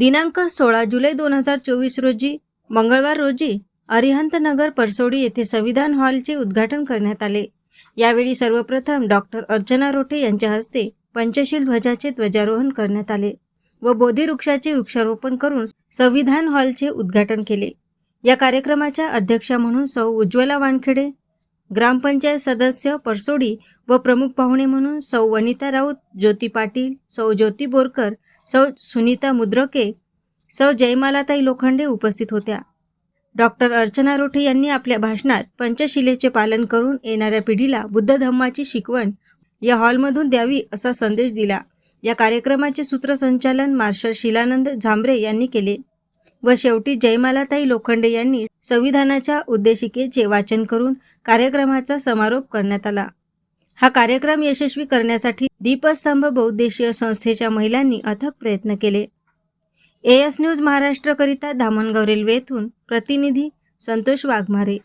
दिनांक सोळा जुलै दोन हजार चोवीस रोजी मंगळवार रोजी अरिहंतनगर परसोडी येथे संविधान हॉलचे उद्घाटन करण्यात आले. यावेळी सर्वप्रथम डॉक्टर अर्चना रोठे यांच्या हस्ते पंचशील ध्वजाचे ध्वजारोहण करण्यात आले व बोधिवृक्षाचे वृक्षारोपण करून संविधान हॉलचे उद्घाटन केले. या कार्यक्रमाच्या अध्यक्षा म्हणून सौ उज्ज्वला वानखेडे ग्रामपंचायत सदस्य परसोडी व प्रमुख पाहुणे म्हणून सौ वनिता राऊत ज्योती पाटील सौ ज्योती बोरकर सौ सुनीता मुद्रके सौ जयमालाताई लोखंडे उपस्थित होत्या. डॉक्टर अर्चना रोठे यांनी आपल्या भाषणात पंचशिलेचे पालन करून येणाऱ्या पिढीला बुद्ध धम्माची शिकवण या हॉलमधून द्यावी असा संदेश दिला. या कार्यक्रमाचे सूत्रसंचालन मार्शल शिलानंद झांबरे यांनी केले व शेवटी जयमालाताई लोखंडे यांनी संविधानाच्या उद्देशिकेचे वाचन करून कार्यक्रमाचा समारोप करण्यात आला. हा कार्यक्रम यशस्वी करण्यासाठी दीपस्तंभ बहुद्देशीय संस्थेच्या महिलांनी अथक प्रयत्न केले. ए एस न्यूज महाराष्ट्रकरिता धामणगाव रेल्वे येथून प्रतिनिधी संतोष वाघमारे